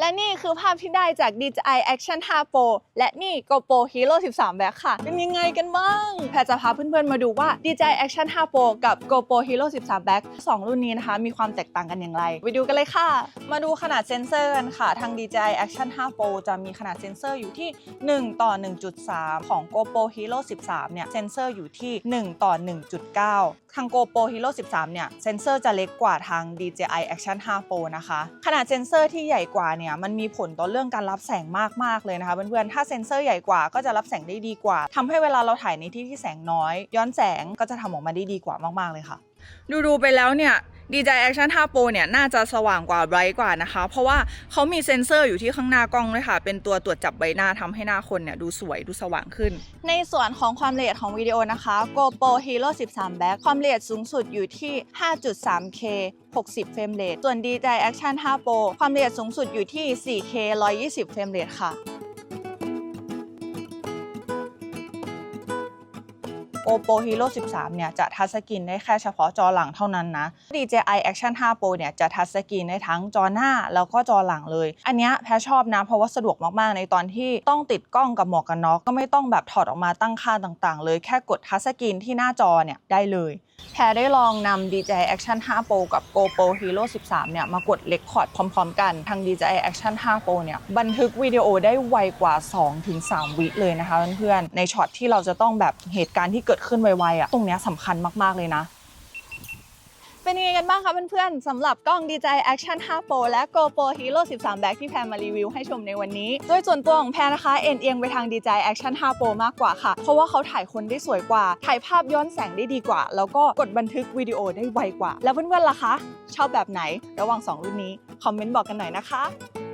และนี่คือภาพที่ได้จาก DJI Action 5 Pro และนี่ GoPro Hero 13 Back ค่ะ เป็นยังไงกันบ้าง แพรจะพาเพื่อนๆมาดูว่า DJI Action 5 Pro กับ GoPro Hero 13 Back สองรุ่นนี้นะคะ มีความแตกต่างกันอย่างไร ไปดูกันเลยค่ะ มาดูขนาดเซนเซอร์กันค่ะ ทาง DJI Action 5 Pro จะมีขนาดเซ็นเซอร์อยู่ที่ 1 ต่อ 1.3 ของ GoPro Hero 13 เนี่ย เซ็นเซอร์อยู่ที่ 1 ต่อ 1.9 ทาง GoPro Hero 13 เนี่ย เซ็นเซอร์จะเล็กกว่าทาง DJI Action 5 Pro นะคะ ขนาดเซ็นเซอร์ที่ใหญ่กว่าเนี่ยมันมีผลต่อเรื่องการรับแสงมากๆเลยนะคะเพื่อนๆถ้าเซ็นเซอร์ใหญ่กว่าก็จะรับแสงได้ดีกว่าทำให้เวลาเราถ่ายในที่ที่แสงน้อย ย้อนแสงก็จะทำออกมาได้ดีกว่ามากๆเลยค่ะ ดูๆไปแล้วเนี่ย DJI Action 5 Pro เนี่ยน่าจะสว่างกว่าไบรท์กว่านะคะ เพราะว่าเขามีเซ็นเซอร์อยู่ที่ข้างหน้ากล้องด้วยค่ะ เป็นตัวตรวจจับใบหน้าทำให้หน้าคนเนี่ยดูสวยดูสว่างขึ้น ในส่วนของความละเอียดของวิดีโอนะคะ GoPro Hero 13 Black ความละเอียดสูงสุดอยู่ที่ 5.3K 60 เฟรมเรทส่วน DJI Action 5 Pro ความละเอียดสูงสุดอยู่ที่ 4K 120 เฟรมเรทค่ะ GoPro Hero 13 เนี่ยจะทัชสกรีนได้แค่เฉพาะจอหลังเท่านั้นนะ DJI Action 5 Pro เนี่ยจะทัชสกรีนได้ทั้งจอหน้าแล้วก็จอหลังเลย อันนี้แพรชอบนะ เพราะว่าสะดวกมากๆ ในตอนที่ต้องติดกล้องกับหมวกกันน็อกก็ไม่ต้องแบบถอดออกมาตั้งค่าต่างๆ เลยแค่กดทัชสกรีนที่หน้าจอเนี่ยได้เลยแพรได้ลองนำ DJI Action 5 Pro กับ GoPro Hero 13 เนี่ยมากดเลคคอร์ดพร้อมๆ กัน ทาง DJI Action 5 Pro เนี่ยบันทึกวิดีโอได้ไวกว่า 2-3 วิเลยนะคะเพื่อนๆ ในช็อตที่เราจะต้องแบบเหตุการณ์ที่เกิดขึ้นไวๆอะตรงเนี้ยสำคัญมากๆเลยนะ เป็นยังไงกันบ้างคะเพื่อนๆสำหรับกล้อง DJI Action 5 Pro และ GoPro Hero 13 Back ที่แพรมารีวิวให้ชมในวันนี้ โดยส่วนตัวของแพรนะคะเอ็นเอียงไปทาง DJI Action 5 Pro มากกว่าค่ะ เพราะว่าเขาถ่ายคนได้สวยกว่า ถ่ายภาพย้อนแสงได้ดีกว่า แล้วก็กดบันทึกวิดีโอได้ไวกว่า แล้วเพื่อนๆล่ะคะ ชอบแบบไหน ระหว่าง 2 รุ่นนี้ คอมเมนต์บอกกันหน่อยนะคะ